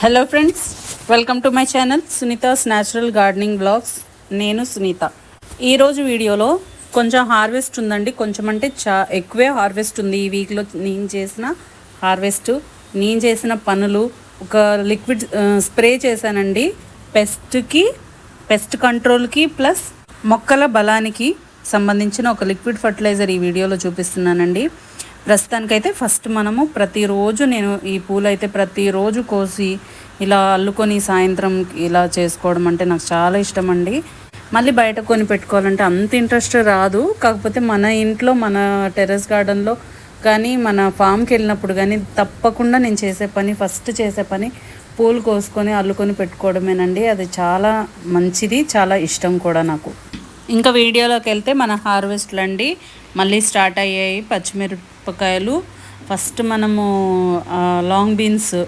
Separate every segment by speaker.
Speaker 1: Hello friends welcome to my channel Sunita's natural gardening blogs నేను సునీత. ఈరోజు వీడియోలో కొంచెం హార్వెస్ట్ ఉందండి. కొంచెం అంటే చా ఎక్కువే హార్వెస్ట్ ఉంది. ఈ వీక్లో నేను చేసిన హార్వెస్ట్ నేను చేసిన పనులు ఒక లిక్విడ్ స్ప్రే చేశానండి. పెస్ట్కి పెస్ట్ కంట్రోల్కి ప్లస్ మొక్కల బలానికి సంబంధించిన ఒక లిక్విడ్ ఫర్టిలైజర్ ఈ వీడియోలో చూపిస్తున్నానండి. ప్రస్తుతానికైతే ఫస్ట్ మనము ప్రతిరోజు నేను ఈ పూలు అయితే ప్రతిరోజు కోసి ఇలా అల్లుకొని సాయంత్రం ఇలా చేసుకోవడం అంటే నాకు చాలా ఇష్టం అండి మళ్ళీ బయట కొని పెట్టుకోవాలంటే అంత ఇంట్రెస్ట్ రాదు. కాకపోతే మన ఇంట్లో మన టెర్రస్ గార్డెన్లో కానీ మన ఫామ్కి వెళ్ళినప్పుడు కానీ తప్పకుండా నేను చేసే పని ఫస్ట్ చేసే పని పూలు కోసుకొని అల్లుకొని పెట్టుకోవడమేనండి. అది చాలా మంచిది చాలా ఇష్టం కూడా నాకు. ఇంకా వీడియోలోకి వెళ్తే మన హార్వెస్ట్లు అండి మళ్ళీ స్టార్ట్ అయ్యాయి మిరపకాయలు. ఫస్ట్ మనము లాంగ్ బీన్స్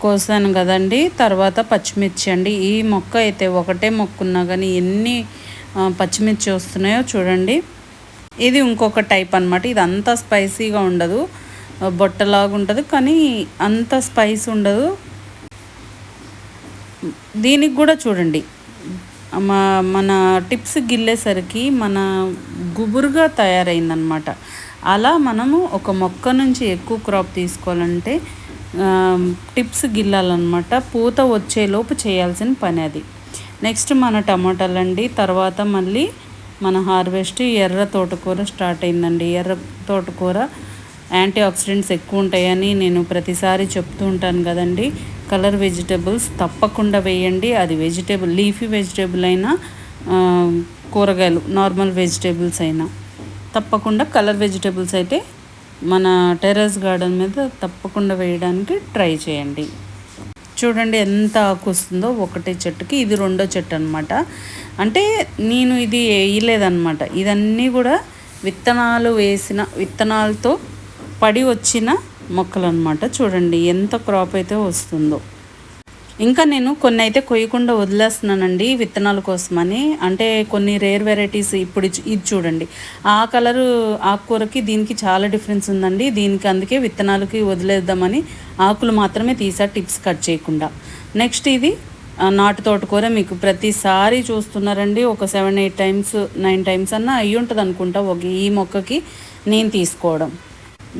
Speaker 1: కోసాను కదండి. తర్వాత పచ్చిమిర్చి అండి. ఈ మొక్క అయితే ఒకటే మొక్క ఉన్నా కానీ ఎన్ని పచ్చిమిర్చి వస్తున్నాయో చూడండి. ఇది ఇంకొక టైప్ అన్నమాట. ఇది అంత స్పైసీగా ఉండదు. బొట్టలాగా ఉంటుంది కానీ అంత స్పైస్ ఉండదు. దీనికి కూడా చూడండి. మా- మన టిప్స్ గిల్లేసరికి మన గుబురుగా తయారైందనమాట అలా మనము ఒక మొక్క నుంచి ఎక్కువ క్రాప్ తీసుకోవాలంటే టిప్స్ గిల్లాలన్నమాట. పూత వచ్చేలోపు చేయాల్సిన పని అది. నెక్స్ట్ మన టమాటాలు అండి తర్వాత మళ్ళీ మన హార్వెస్ట్ ఎర్ర తోటకూర స్టార్ట్ అయిందండి. ఎర్ర తోటకూర యాంటీ ఆక్సిడెంట్స్ ఎక్కువ ఉంటాయని నేను ప్రతిసారి చెప్తూ ఉంటాను కదండి. కలర్ వెజిటేబుల్స్ తప్పకుండా వేయండి. అది వెజిటేబుల్ లీఫీ వెజిటేబుల్ అయినా కూరగాయలు నార్మల్ వెజిటేబుల్స్ అయినా. తప్పకుండా కలర్ వెజిటేబుల్స్ అయితే మన టెర్రస్ గార్డెన్ మీద తప్పకుండా వేయడానికి ట్రై చేయండి. చూడండి ఎంత ఆకు వస్తుందో ఒకటే చెట్టుకి ఇది రెండో చెట్టు అనమాట అంటే నేను ఇది వేయలేదన్నమాట. ఇదన్నీ కూడా విత్తనాలు వేసిన విత్తనాలతో పడి వచ్చిన మొక్కలు అనమాట చూడండి ఎంత క్రాప్ అయితే వస్తుందో. ఇంకా నేను కొన్ని అయితే కొయ్యకుండా వదిలేస్తున్నానండి విత్తనాల కోసమని. అంటే కొన్ని రేర్ వెరైటీస్ ఇప్పుడు ఇది చూడండి. ఆ కలరు ఆకుకూరకి దీనికి చాలా డిఫరెన్స్ ఉందండి. దీనికి అందుకే విత్తనాలకి వదిలేద్దామని ఆకులు మాత్రమే తీసా టిప్స్ కట్ చేయకుండా. నెక్స్ట్ ఇది నాటు తోటకూర మీకు ప్రతిసారి చూస్తున్నారండి. ఒక seven eight times nine times అన్నా అయ్యి ఉంటుంది అనుకుంటా ఒక ఈ మొక్కకి నేను తీసుకోవడం.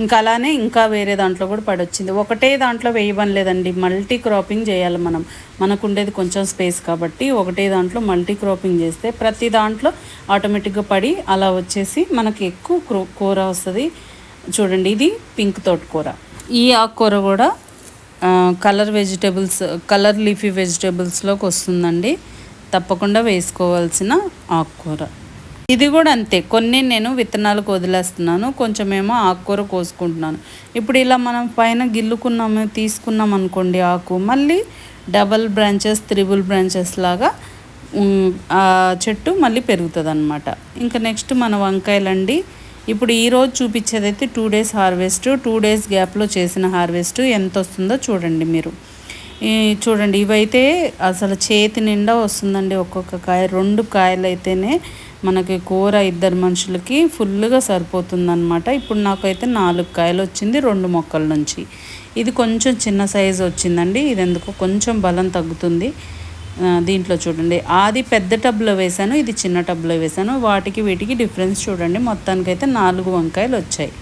Speaker 1: ఇంకా అలానే ఇంకా వేరే దాంట్లో కూడా పడొచ్చింది. ఒకటే దాంట్లో వేయబని లేదండి. మల్టీ క్రాపింగ్ చేయాలి మనం. మనకు ఉండేది కొంచెం స్పేస్ కాబట్టి ఒకటే దాంట్లో మల్టీ క్రాపింగ్ చేస్తే ప్రతి దాంట్లో ఆటోమేటిక్గా పడి అలా వచ్చేసి మనకి ఎక్కువ కూర వస్తుంది. చూడండి ఇది పింక్ తోటకూర ఈ ఆకుకూర కూడా కలర్ వెజిటేబుల్స్ కలర్ లీఫీ వెజిటేబుల్స్లోకి వస్తుందండి. తప్పకుండా వేసుకోవాల్సిన ఆకుకూర. ఇది కూడా అంతే. కొన్ని నేను విత్తనాలకు వదిలేస్తున్నాను కొంచెమేమో ఆకుకూర కోసుకుంటున్నాను. ఇప్పుడు ఇలా మనం పైన గిల్లుకున్నాము తీసుకున్నాం అనుకోండి ఆకు మళ్ళీ డబల్ బ్రాంచెస్ త్రిబుల్ బ్రాంచెస్ లాగా ఆ చెట్టు మళ్ళీ పెరుగుతుంది అనమాట ఇంకా నెక్స్ట్ మన వంకాయలండి. ఇప్పుడు ఈరోజు చూపించేదైతే two days harvest two days గ్యాప్లో చేసిన హార్వెస్ట్ ఎంత వస్తుందో చూడండి మీరు. చూడండి ఇవైతే అసలు చేతి నిండా వస్తుందండి ఒక్కొక్క కాయ. రెండు కాయలు అయితేనే మనకి కూర ఇద్దరు మనుషులకి ఫుల్గా సరిపోతుందనమాట ఇప్పుడు నాకైతే నాలుగు కాయలు వచ్చింది రెండు మొక్కల నుంచి. ఇది కొంచెం చిన్న సైజు వచ్చిందండి ఇది ఎందుకో కొంచెం బలం తగ్గుతుంది. దీంట్లో చూడండి. అది పెద్ద టబ్లో వేశాను ఇది చిన్న టబ్లో వేశాను. వాటికి వీటికి డిఫరెన్స్ చూడండి. మొత్తానికైతే నాలుగు వంకాయలు వచ్చాయి.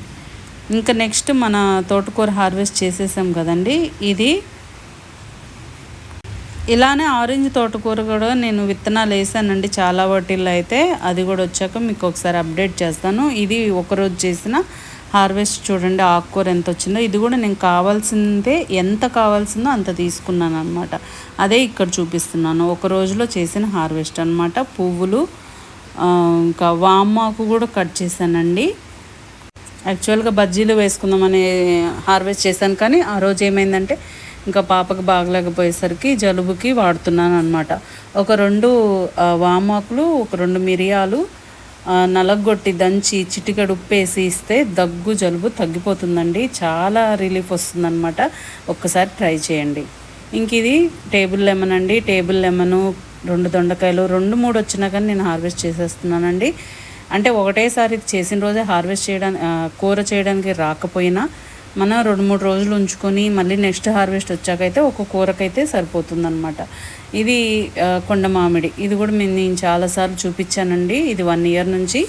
Speaker 1: ఇంకా నెక్స్ట్ మన తోటకూర హార్వెస్ట్ చేసేసాం కదండి. ఇది ఇలానే ఆరెంజ్ తోటకూర కూడా నేను విత్తనాలు వేసానండి చాలా వాటిల్లో అయితే అది కూడా వచ్చాక మీకు ఒకసారి అప్డేట్ చేస్తాను. ఇది ఒకరోజు చేసిన హార్వెస్ట్ చూడండి ఆకుకూర ఎంత వచ్చిందో ఇది కూడా నేను కావాల్సిందే ఎంత కావాల్సిందో అంత తీసుకున్నాను అనమాట అదే ఇక్కడ చూపిస్తున్నాను. ఒక రోజులో చేసిన హార్వెస్ట్ అనమాట పువ్వులు ఇంకా వామాకు కూడా కట్ చేశానండి. యాక్చువల్గా బజ్జీలు వేసుకుందామని హార్వెస్ట్ చేశాను కానీ ఆ రోజు ఏమైందంటే ఇంకా పాపకు బాగలేకపోయేసరికి జలుబుకి వాడుతున్నాను అనమాట ఒక రెండు వామాకులు ఒక రెండు మిరియాలు నలగొట్టి దంచి చిటికెడు ఉప్పేసి ఇస్తే దగ్గు జలుబు తగ్గిపోతుందండి. చాలా రిలీఫ్ వస్తుందన్నమాట. ఒక్కసారి ట్రై చేయండి. ఇంక ఇది టేబుల్ లెమన్ అండి. టేబుల్ లెమను రెండు దొండకాయలు రెండు మూడు వచ్చినా కానీ నేను హార్వెస్ట్ చేసేస్తున్నానండి. అంటే ఒకటేసారి చేసిన రోజే హార్వెస్ట్ చేయడానికి కూర చేయడానికి రాకపోయినా మనం రెండు మూడు రోజులు ఉంచుకొని మళ్ళీ నెక్స్ట్ హార్వెస్ట్ వచ్చాకైతే ఒక కూరకైతే సరిపోతుందన్నమాట. ఇది కొండ మామిడి. ఇది కూడా మేము నేను చాలాసార్లు చూపించానండి. ఇది వన్ ఇయర్ నుంచి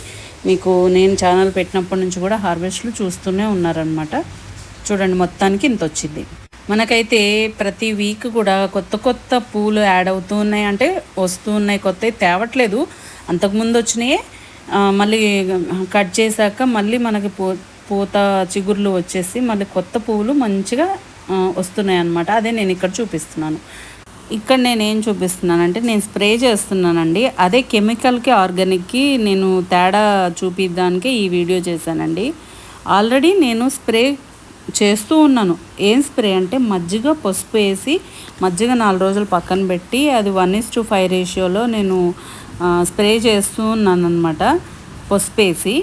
Speaker 1: మీకు నేను ఛానల్ పెట్టినప్పటి నుంచి కూడా హార్వెస్ట్లు చూస్తూనే ఉన్నారనమాట చూడండి మొత్తానికి ఇంత వచ్చింది. మనకైతే ప్రతి వీక్ కూడా కొత్త కొత్త పూలు యాడ్ అవుతూ ఉన్నాయి. అంటే వస్తూ ఉన్నాయి. కొత్తవి తేవట్లేదు. అంతకుముందు వచ్చినాయే మళ్ళీ కట్ చేశాక మళ్ళీ మనకి పూ పూత చిగుర్లు వచ్చేసి మళ్ళీ కొత్త పువ్వులు మంచిగా వస్తున్నాయి అన్నమాట అదే నేను ఇక్కడ చూపిస్తున్నాను. ఇక్కడ నేను ఏం చూపిస్తున్నానంటే నేను స్ప్రే చేస్తున్నానండి. అదే కెమికల్కి ఆర్గానిక్కి నేను తేడా చూపించడానికి ఈ వీడియో చేశానండి. ఆల్రెడీ నేను స్ప్రే చేస్తూ ఉన్నాను. ఏం స్ప్రే అంటే మజ్జిగ పసుపు వేసి మజ్జిగ నాలుగు రోజులు పక్కన పెట్టి అది వన్ ఇస్ టు ఫైవ్ రేషియోలో నేను స్ప్రే చేస్తూ ఉన్నాను అనమాట పసుపు వేసి.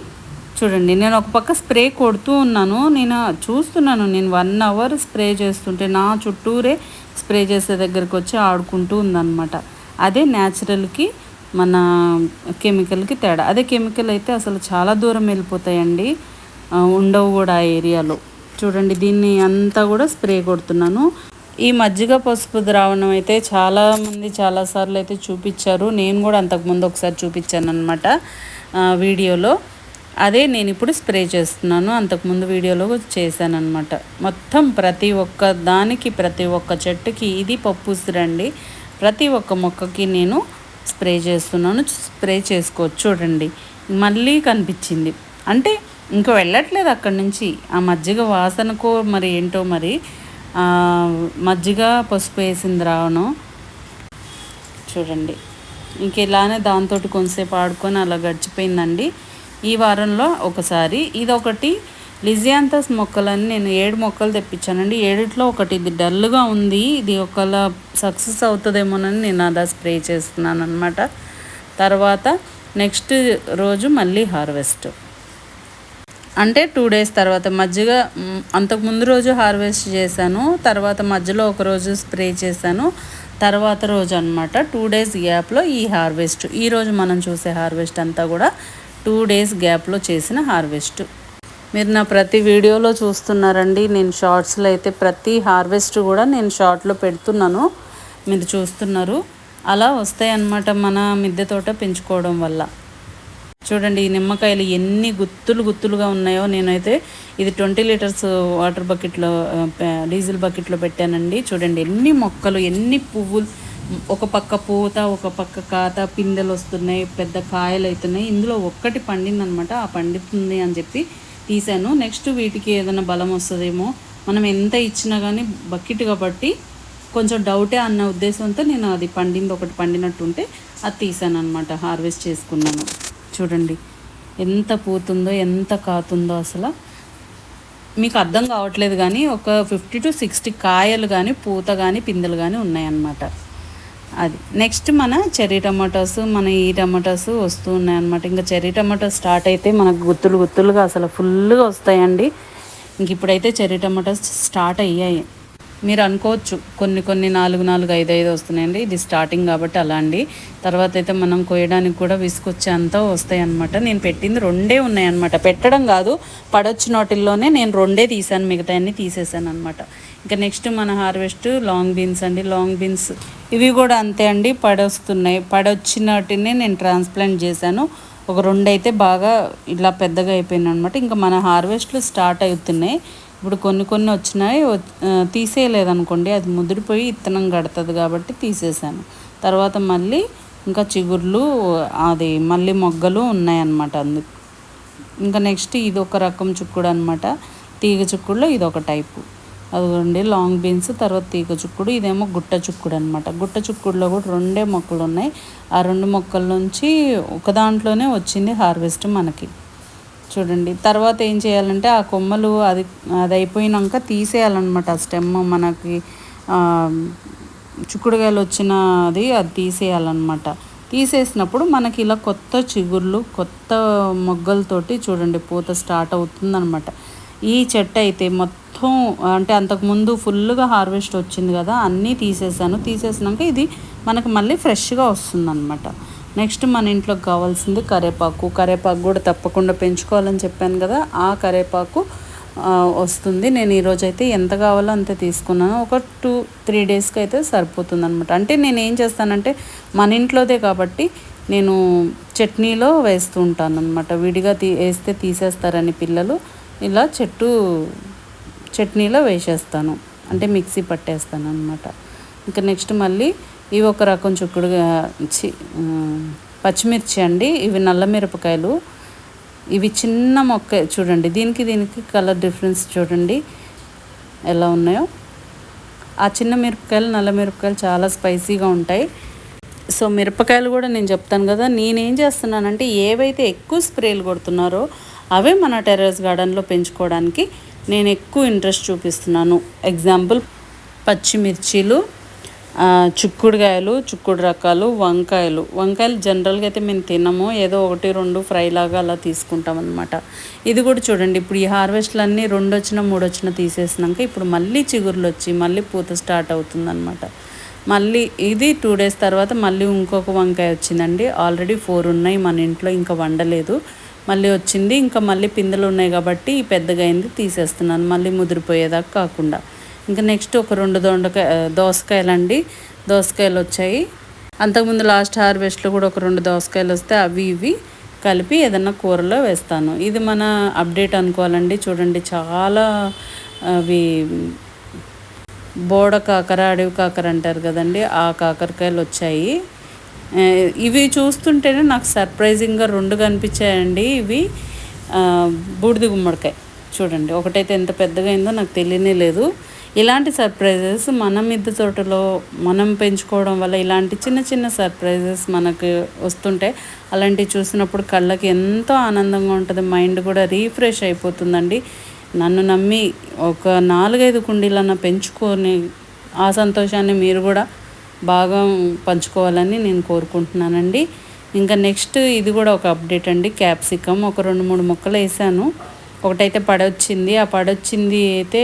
Speaker 1: చూడండి నేను ఒక పక్క స్ప్రే కొడుతూ ఉన్నాను. నేను చూస్తున్నాను నేను వన్ అవర్ స్ప్రే చేస్తుంటే నా చుట్టూరే స్ప్రే చేసే దగ్గరికి వచ్చి ఆడుకుంటూ ఉందన్నమాట. అదే న్యాచురల్కి మన కెమికల్కి తేడా. అదే కెమికల్ అయితే అసలు చాలా దూరం వెళ్ళిపోతాయండి. ఉండవు కూడా ఆ ఏరియాలో. చూడండి దీన్ని అంతా కూడా స్ప్రే కొడుతున్నాను. ఈ మజ్జిగ పసుపు ద్రావణం అయితే చాలామంది చాలాసార్లు అయితే చూపించారు. నేను కూడా అంతకుముందు ఒకసారి చూపించాను అనమాట వీడియోలో. అదే నేను ఇప్పుడు స్ప్రే చేస్తున్నాను. అంతకుముందు వీడియోలో చేశాను అనమాట మొత్తం ప్రతి ఒక్క దానికి ప్రతి ఒక్క చెట్టుకి ఇది పప్పుసిరండి ప్రతి ఒక్క మొక్కకి నేను స్ప్రే చేస్తున్నాను. స్ప్రే చేసుకోవచ్చు చూడండి. మళ్ళీ కనిపించింది. అంటే ఇంకా వెళ్ళట్లేదు అక్కడి నుంచి. ఆ మజ్జిగ వాసనకో మరి ఏంటో మరి మజ్జిగ పసుపు వేసింది ద్రావణం చూడండి. ఇంక ఇలానే దాంతో కొంతసేపు ఆడుకొని అలా గడిచిపోయిందండి. ఈ వారంలో ఒకసారి. ఇదొకటి. లిజియాంతస్ మొక్కలని నేను ఏడు మొక్కలు తెప్పించానండి. ఏడిట్లో ఒకటి. ఇది డల్గా ఉంది. ఇది ఒకలా సక్సెస్ అవుతుందేమోనని నేను అలా స్ప్రే చేస్తున్నాను అనమాట తర్వాత నెక్స్ట్ రోజు మళ్ళీ హార్వెస్ట్. అంటే టూ డేస్ తర్వాత మజ్జిగ అంతకుముందు అంతకు ముందు రోజు హార్వెస్ట్ చేశాను. తర్వాత మధ్యలో ఒక రోజు స్ప్రే చేశాను. తర్వాత రోజు అనమాట టూ డేస్ గ్యాప్లో ఈ హార్వెస్ట్. ఈరోజు మనం చూసే హార్వెస్ట్ అంతా కూడా టూ డేస్ గ్యాప్లో చేసిన హార్వెస్ట్. మీరు నా ప్రతి వీడియోలో చూస్తున్నారండి. నేను షార్ట్స్లో అయితే ప్రతి హార్వెస్ట్ కూడా నేను షార్ట్లో పెడుతున్నాను. మీరు చూస్తున్నారు. అలా వస్తాయి అన్నమాట మన మిద్దె తోట పెంచుకోవడం వల్ల. చూడండి ఈ నిమ్మకాయలు ఎన్ని గుత్తులు గుత్తులుగా ఉన్నాయో నేనైతే ఇది ట్వంటీ లీటర్స్ వాటర్ బకెట్లో డీజిల్ బకెట్లో పెట్టానండి. చూడండి ఎన్ని మొక్కలు ఎన్ని పువ్వులు ఒక పక్క పూత ఒక పక్క కాత పిందెలు వస్తున్నాయి పెద్ద కాయలు అవుతున్నాయి ఇందులో ఒక్కటి పండిందనమాట. ఆ పండుతుంది అని చెప్పి తీశాను. నెక్స్ట్ వీటికి ఏదైనా బలం వస్తుందేమో మనం ఎంత ఇచ్చినా కానీ బకెట్ కాబట్టి కొంచెం డౌటే అన్న ఉద్దేశంతో నేను అది పండింది ఒకటి పండినట్టుంటే అది తీసాను అనమాట హార్వెస్ట్ చేసుకున్నాను. చూడండి ఎంత పూతుందో ఎంత కాతుందో అసలు. మీకు అర్థం కావట్లేదు కానీ ఒక ఫిఫ్టీ టు సిక్స్టీ కాయలు కానీ పూత కానీ పిందెలు కానీ ఉన్నాయన్నమాట. అది. నెక్స్ట్ మన చెర్రీ టమాటోస్ మన ఈ టమాటోస్ వస్తూ ఉన్నాయన్నమాట. ఇంకా చెర్రీ టమాటోస్ స్టార్ట్ అయితే మనకు గుత్తులు గుత్తులుగా అసలు ఫుల్గా వస్తాయండి. ఇంక ఇప్పుడైతే చెర్రీ టమాటోస్ స్టార్ట్ అయ్యాయి. మీరు అనుకోవచ్చు కొన్ని కొన్ని నాలుగు నాలుగు ఐదు ఐదు వస్తున్నాయండి. ఇది స్టార్టింగ్ కాబట్టి అలా అండి. తర్వాత అయితే మనం కోయడానికి కూడా విసుకొచ్చే అంతా వస్తాయి అనమాట నేను పెట్టింది రెండే ఉన్నాయన్నమాట. పెట్టడం కాదు పడొచ్చు నోటిల్లోనే నేను రెండే తీసాను మిగతా అన్నీ తీసేసాను అనమాట ఇంకా నెక్స్ట్ మన హార్వెస్ట్ లాంగ్ బీన్స్ అండి. లాంగ్ బీన్స్ ఇవి కూడా అంతే అండి. పడొస్తున్నాయి. పడొచ్చినట్టునే నేను ట్రాన్స్ప్లాంట్ చేశాను. ఒక రెండు అయితే బాగా ఇలా పెద్దగా అయిపోయింది అనమాట ఇంకా మన హార్వెస్ట్లు స్టార్ట్ అవుతున్నాయి. ఇప్పుడు కొన్ని కొన్ని వచ్చినాయి. తీసేయలేదనుకోండి. అది ముదిరిపోయి ఇత్తనం కడుతుంది కాబట్టి తీసేసాను. తర్వాత మళ్ళీ ఇంకా చిగుర్లు అది మళ్ళీ మొగ్గలు ఉన్నాయన్నమాట అందుకు ఇంకా నెక్స్ట్ ఇది ఒక రకం చుక్కుడు అనమాట తీగ చుక్కుడులో ఇది ఒక టైపు. అదిగోండి లాంగ్ బీన్స్ తర్వాత తీగ చుక్కుడు ఇదేమో గుట్ట చుక్కుడు అనమాట గుట్ట చుక్కుడులో కూడా రెండే మొక్కలు ఉన్నాయి. ఆ రెండు మొక్కల నుంచి ఒక దాంట్లోనే వచ్చింది హార్వెస్ట్ మనకి. చూడండి తర్వాత ఏం చేయాలంటే ఆ కొమ్మలు అది అది అయిపోయినాక తీసేయాలన్నమాట. ఆ స్టెమ్ మనకి ఆ, చిక్కుడుకాయలు వచ్చిన అది అది తీసేయాలన్నమాట. తీసేసినప్పుడు మనకి ఇలా కొత్త చిగుర్లు కొత్త మొగ్గలతోటి చూడండి పూత స్టార్ట్ అవుతుందన్నమాట. ఈ చెట్టు అయితే మొత్తం అంటే అంతకుముందు ఫుల్గా హార్వెస్ట్ వచ్చింది కదా అన్నీ తీసేసాను. తీసేసినాక ఇది మనకు మళ్ళీ ఫ్రెష్గా వస్తుందన్నమాట. నెక్స్ట్ మన ఇంట్లోకి కావాల్సింది కరేపాకు. కరేపాకు కూడా తప్పకుండా పెంచుకోవాలని చెప్పాను కదా ఆ కరేపాకు వస్తుంది. నేను ఈరోజు అయితే ఎంత కావాలో అంతే తీసుకున్నాను. ఒక టూ త్రీ డేస్కి అయితే సరిపోతుంది అనమాట అంటే నేను ఏం చేస్తానంటే మన ఇంట్లోదే కాబట్టి నేను చట్నీలో వేస్తూ ఉంటాను అనమాట విడిగా తీ వేస్తే తీసేస్తారని పిల్లలు. ఇలా చెట్టు చట్నీలో వేసేస్తాను. అంటే మిక్సీ పట్టేస్తాను అనమాట ఇంకా నెక్స్ట్ మళ్ళీ ఇవి ఒక రకం చుక్కుడుగా చి పచ్చిమిర్చి అండి. ఇవి నల్ల మిరపకాయలు. ఇవి చిన్న మొక్క చూడండి. దీనికి దీనికి కలర్ డిఫరెన్స్ చూడండి. ఎలా ఉన్నాయో. ఆ చిన్న మిరపకాయలు నల్ల మిరపకాయలు చాలా స్పైసీగా ఉంటాయి. సో మిరపకాయలు కూడా నేను చెప్తాను కదా. నేనేం చేస్తున్నానంటే ఏవైతే ఎక్కువ స్ప్రేలు కొడుతున్నారో అవే మన టెర్రస్ గార్డెన్లో పెంచుకోవడానికి నేను ఎక్కువ ఇంట్రెస్ట్ చూపిస్తున్నాను. ఎగ్జాంపుల్ పచ్చిమిర్చీలు చిక్కుడుకాయలు చిక్కుడు రకాలు వంకాయలు. వంకాయలు జనరల్గా అయితే మేము తినము. ఏదో ఒకటి రెండు ఫ్రై లాగా అలా తీసుకుంటాం అనమాట ఇది కూడా చూడండి. ఇప్పుడు ఈ హార్వెస్ట్లు అన్నీ రెండు వచ్చిన మూడు వచ్చిన తీసేసినాక ఇప్పుడు మళ్ళీ చిగుర్లు వచ్చి మళ్ళీ పూత స్టార్ట్ అవుతుందన్నమాట మళ్ళీ ఇది టూ డేస్ తర్వాత మళ్ళీ ఇంకొక వంకాయ వచ్చిందండి. ఆల్రెడీ ఫోర్ ఉన్నాయి మన ఇంట్లో ఇంకా వండలేదు. మళ్ళీ వచ్చింది. ఇంకా మళ్ళీ పిందెలు ఉన్నాయి కాబట్టి పెద్దగా అయింది తీసేస్తున్నాను. మళ్ళీ ముదిరిపోయేదాకా కాకుండా. ఇంకా నెక్స్ట్ ఒక రెండు దొండకాయ దోసకాయలు అండి దోసకాయలు వచ్చాయి అంతకుముందు లాస్ట్ హార్వెస్ట్లో కూడా ఒక రెండు దోసకాయలు వస్తే అవి ఇవి కలిపి ఏదన్నా కూరలో వేస్తాను. ఇది మన అప్డేట్ అనుకోవాలండి. చూడండి చాలా అవి బోడ కాకర అడవి కాకర అంటారు కదండి ఆ కాకరకాయలు వచ్చాయి ఇవి చూస్తుంటేనే నాకు సర్ప్రైజింగ్గా రెండు కనిపించాయండి. ఇవి బూడిద గుమ్మడికాయ. చూడండి ఒకటైతే ఎంత పెద్దగా అయిందో నాకు తెలియనే లేదు. ఇలాంటి సర్ప్రైజెస్ మన మిద్దె తోటలో మనం పెంచుకోవడం వల్ల ఇలాంటి చిన్న చిన్న సర్ప్రైజెస్ మనకు వస్తుంటే అలాంటివి చూసినప్పుడు కళ్ళకి ఎంతో ఆనందంగా ఉంటుంది. మైండ్ కూడా రీఫ్రెష్ అయిపోతుందండి. నన్ను నమ్మి ఒక నాలుగైదు కుండీలన్నా పెంచుకొని ఆ సంతోషాన్ని మీరు కూడా బాగా పంచుకోవాలని నేను కోరుకుంటున్నానండి. ఇంకా నెక్స్ట్ ఇది కూడా ఒక అప్డేట్ అండి క్యాప్సికమ్. ఒక రెండు మూడు మొక్కలు వేసాను. ఒకటైతే పడొచ్చింది. ఆ పడొచ్చింది అయితే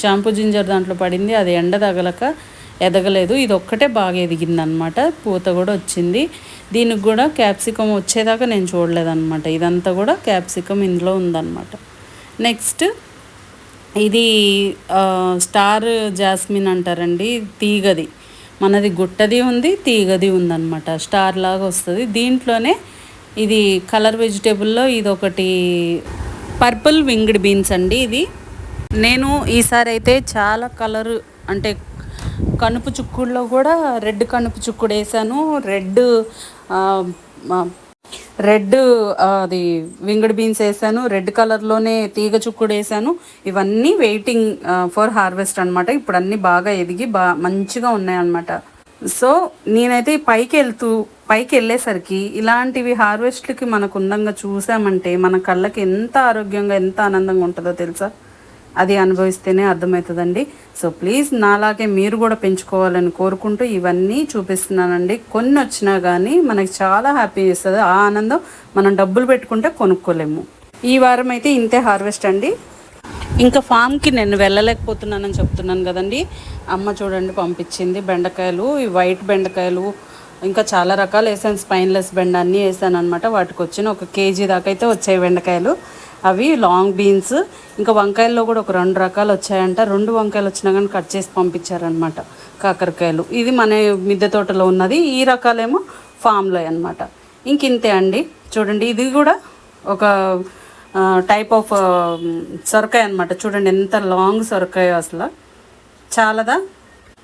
Speaker 1: షాంపూ జింజర్ దాంట్లో పడింది. అది ఎండ తగలక ఎదగలేదు. ఇది ఒక్కటే బాగా ఎదిగిందనమాట. పూత కూడా వచ్చింది. దీనికి కూడా క్యాప్సికమ్ వచ్చేదాకా నేను చూడలేదన్నమాట ఇదంతా కూడా క్యాప్సికమ్ ఇందులో ఉందన్నమాట నెక్స్ట్ ఇది స్టార్ జాస్మిన్ అంటారండి తీగది. మనది గుట్టది ఉంది తీగది ఉందన్నమాట. స్టార్ లాగా వస్తుంది. దీంట్లోనే ఇది కలర్ వెజిటేబుల్లో ఇది ఒకటి పర్పుల్ వింగ్డ్ బీన్స్ అండి ఇది. నేను ఈసారి అయితే చాలా కలర్ అంటే కనుపు చుక్కుల్లో కూడా రెడ్ కనుపు చుక్కుడు వేసాను రెడ్ రెడ్ అది వింగడ్ బీన్స్ వేసాను రెడ్ కలర్లోనే తీగ చుక్కుడు వేసాను. ఇవన్నీ వెయిటింగ్ ఫర్ హార్వెస్ట్ అనమాట ఇప్పుడు అన్నీ బాగా ఎదిగి బా మంచిగా ఉన్నాయన్నమాట. సో నేనైతే పైకి వెళ్తూ పైకి వెళ్ళేసరికి ఇలాంటివి హార్వెస్ట్లకి మనకు ఉండంగా చూసామంటే మన కళ్ళకి ఎంత ఆరోగ్యంగా ఎంత ఆనందంగా ఉంటుందో తెలుసా? అది అనుభవిస్తేనే అర్థమవుతుందండి. సో ప్లీజ్ నాలాగే మీరు కూడా పెంచుకోవాలని కోరుకుంటూ ఇవన్నీ చూపిస్తున్నానండి. కొన్ని వచ్చినా కానీ మనకి చాలా హ్యాపీ ఇస్తుంది ఆ ఆనందం మనం డబ్బులు పెట్టుకుంటే కొనుక్కోలేము. ఈ వారం అయితే ఇంతే హార్వెస్ట్ అండి. ఇంకా ఫామ్కి నేను వెళ్ళలేకపోతున్నానని చెప్తున్నాను కదండి. అమ్మ చూడండి పంపించింది బెండకాయలు ఈ వైట్ బెండకాయలు ఇంకా చాలా రకాలు వేసాను. స్పైన్లెస్ బెండ అన్నీ వేసాను అనమాట వాటికి వచ్చిన ఒక కేజీ దాకా అయితే వచ్చాయి బెండకాయలు. అవి లాంగ్ బీన్స్ ఇంకా వంకాయల్లో కూడా ఒక రెండు రకాలు వచ్చాయంట. రెండు వంకాయలు వచ్చినా కానీ కట్ చేసి పంపించారనమాట కాకరకాయలు. ఇది మన మిద్దె తోటలో ఉన్నది. ఈ రకాలేమో ఫామ్లో అనమాట ఇంక ఇంతే అండి. చూడండి ఇది కూడా ఒక టైప్ ఆఫ్ సొరకాయ అనమాట చూడండి ఎంత లాంగ్ సొరకాయ అసలు. చాలదా?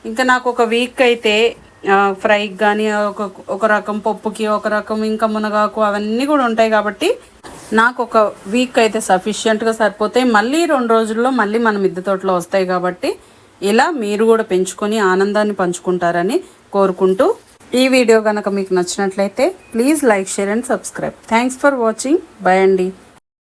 Speaker 1: ఇంకా నాకు ఒక వీక్ అయితే ఫ్రైకి కానీ ఒక ఒక రకం పప్పుకి ఒక రకం ఇంకా మునగాకు అవన్నీ కూడా ఉంటాయి కాబట్టి నాకు ఒక వీక్ అయితే సఫిషియెంట్గా సరిపోతాయి. మళ్ళీ రెండు రోజుల్లో మళ్ళీ మన మిద్దె తోటలో వస్తాయి కాబట్టి ఇలా మీరు కూడా పెంచుకొని ఆనందాన్ని పంచుకుంటారని కోరుకుంటూ ఈ వీడియో కనుక మీకు నచ్చినట్లయితే please like share and subscribe thanks for watching bye అండి.